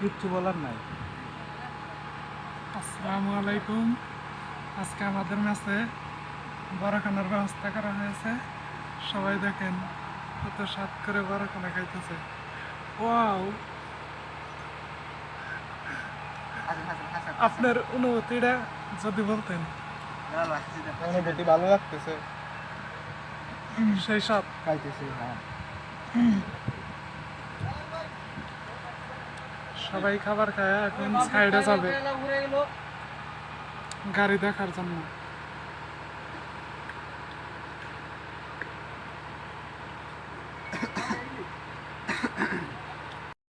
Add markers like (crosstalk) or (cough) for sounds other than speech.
কিচ্ছু বলার নাই আসসালামু আলাইকুম আজকে আমাদের ম্যাচে বড়খানার ব্যবস্থা করা হয়েছে। সবাই দেখেন। কত স্বাদ করে বড়খানা খাইতেছে। ওয়াও। আপনার অনুভূতিটা যদি বলতেন। অনুভূতি ভালো লাগতেছে। সেই সব খাইতেছি হ্যাঁ। সবাই খাবার খায় এখন সাইডে যাবে। গাড়ি দেখার জন্য। Ha (coughs) ha.